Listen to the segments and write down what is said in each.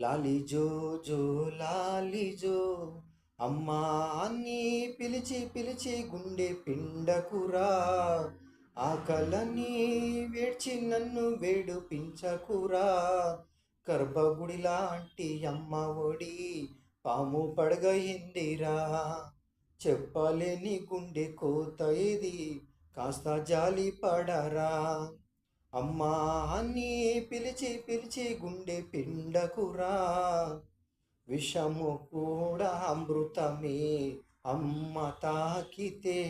లాలిజో జో లాలిజో అమ్మా అన్ని పిలిచి పిలిచి గుండె పిండకురా. ఆకలని వేడ్చి నన్ను వేడుపించకురా. గర్భగుడి లాంటి అమ్మ ఒడి పాము పడగయిందిరా చెప్పలేని గుండె కోత ఇది కాస్త జాలి పడరా అమ్మా అని పిలిచి పిలిచి గుండె పిండకురా. విషము కూడా అమృతమే అమ్మ తాకితే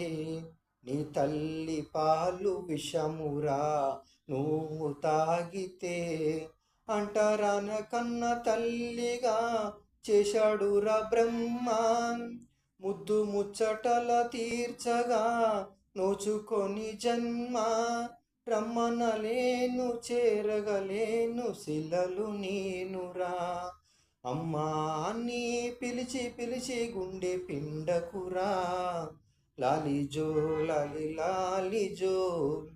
నీ తల్లి పాలు విషమురా నువ్వు తాగితే అంటరాన కన్న తల్లిగా చేశాడురా బ్రహ్మ. ముద్దు ముచ్చటల తీర్చగా నోచుకొని జన్మ. రమ్మనలేను చేరగలేను శిలలు నేనురా అమ్మా నీ పిలిచి పిలిచి గుండె పిండకురా లాలిజో లాలి లాలిజో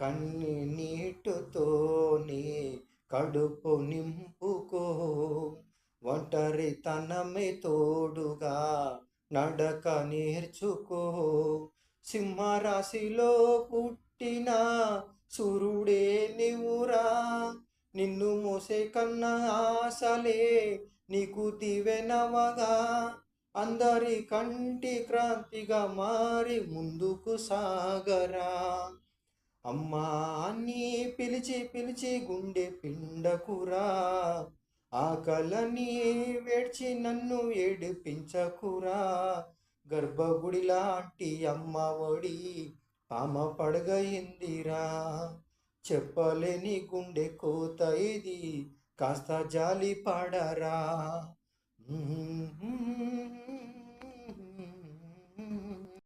కన్ని నీటుతోనే కడుపు నింపుకో. ఒంటరితనమే తోడుగా నడక నేర్చుకో. సింహరాశిలో పుట్టి పుట్టిన సూర్యుడే నీవురా. నిన్ను మోసే కన్నా ఆశలే నీకు దివెనవగా అందరి కంటి క్రాంతిగా మారి ముందుకు సాగరా. అమ్మా నీ పిలిచి పిలిచి గుండె పిండకురా. ఆకలని వేడ్చి నన్ను ఏడిపించకురా. గర్భగుడి లాంటి అమ్మ ఒడి పామ పడగయిందిరా. చెప్పలేని గుండె కోత ఇది. కాస్త జాలి పడరా